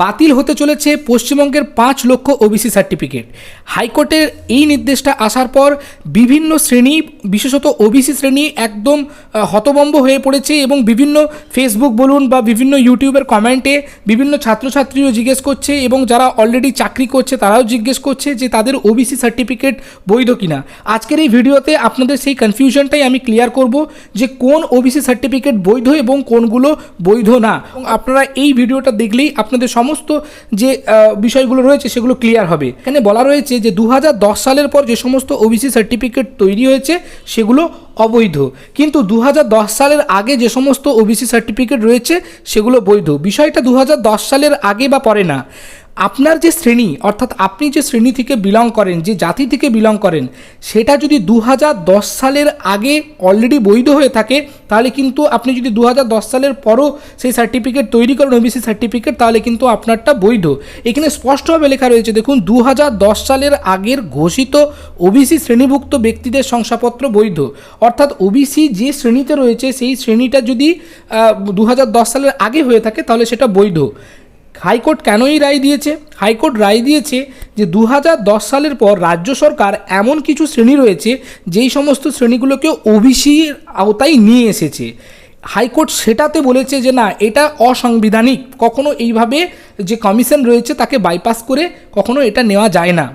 বাতিল হতে চলেছে পশ্চিমবঙ্গের পাঁচ লক্ষ ওবিসি সার্টিফিকেট হাইকোর্টের এই নির্দেশটা আসার পর বিভিন্ন শ্রেণি বিশেষত ওবিসি শ্রেণি একদম আহ, হতভম্ব হয়ে পড়েছে এবং বিভিন্ন ফেসবুক বলুন বা বিভিন্ন ইউটিউবের কমেন্টে বিভিন্ন ছাত্রছাত্রীও জিজ্ঞেস করছে এবং যারা অলরেডি চাকরি করছে তারাও জিজ্ঞেস করছে যে তাদের ওবিসি সার্টিফিকেট বৈধ কিনা। আজকের এই ভিডিওতে আপনাদের সেই কনফিউশনটাই আমি ক্লিয়ার করব যে কোন ওবিসি সার্টিফিকেট বৈধ এবং কোনগুলো বৈধ না। আপনারা এই ভিডিওটা দেখলেই আপনাদের সমস্ত যে বিষয়গুলো রয়েছে সেগুলো ক্লিয়ার হবে। এখানে বলা রয়েছে যে দু হাজার দশ সালের পর যে সমস্ত ওবিসি সার্টিফিকেট তৈরি হয়েছে, সেগুলো অবৈধ। কিন্তু দু হাজার দশ সালের আগে যে সমস্ত ওবিসি সার্টিফিকেট রয়েছে, সেগুলো বৈধ। বিষয়টা দু হাজার দশ সালের আগে বা পরে না। আপনার যে শ্রেণি, অর্থাৎ আপনি যে শ্রেণি থেকে বিলং করেন, যে জাতি থেকে বিলং করেন, সেটা যদি দু হাজার দশ সালের আগে অলরেডি বৈধ হয়ে থাকে, তাহলে কিন্তু আপনি যদি দু হাজার দশ সালের পরও সেই সার্টিফিকেট তৈরি করেন ওবিসি সার্টিফিকেট তাহলে কিন্তু আপনারটা বৈধ। এখানে স্পষ্টভাবে লেখা রয়েছে, দেখুন দু হাজার দশ সালের আগের ঘোষিত ওবিসি শ্রেণীভুক্ত ব্যক্তিদের শংসাপত্র বৈধ। অর্থাৎ ওবিসি যে শ্রেণীতে রয়েছে, সেই শ্রেণীটা যদি দু হাজার দশ সালের আগে হয়ে থাকে, তাহলে সেটা বৈধ। হাইকোর্ট কেনই রায় দিয়েছে? হাইকোর্ট রায় দিয়েছে যে দু হাজার দশ সালের পর রাজ্য সরকার এমন কিছু শ্রেণি রয়েছে যেই সমস্ত শ্রেণীগুলোকে ওবিসির আওতায় নিয়ে এসেছে। হাইকোর্ট সেটাতে বলেছে যে না, এটা অসাংবিধানিক। কখনো এইভাবে যে কমিশন রয়েছে তাকে বাইপাস করে কখনো এটা নেওয়া যায় না।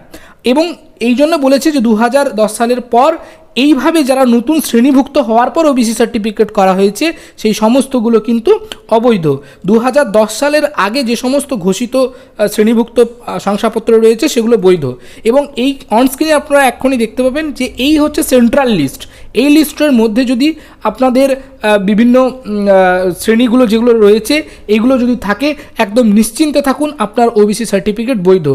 এবং এই জন্য বলেছে যে দু হাজার দশ সালের পর এইভাবে যারা নতুন শ্রেণীভুক্ত হওয়ার পর ওবিসি সার্টিফিকেট করা হয়েছে, সেই সমস্তগুলো কিন্তু অবৈধ। দু হাজার দশ সালের আগে যে সমস্ত ঘোষিত শ্রেণীভুক্ত শংসাপত্র রয়েছে, সেগুলো বৈধ। এবং এই অনস্ক্রিনে আপনারা এক্ষুনি দেখতে পাবেন যে এই হচ্ছে সেন্ট্রাল লিস্ট এই লিস্টের মধ্যে যদি আপনাদের বিভিন্ন শ্রেণীগুলো যেগুলো রয়েছে এইগুলো যদি থাকে, একদম নিশ্চিন্তে থাকুন, আপনার ওবিসি সার্টিফিকেট বৈধ।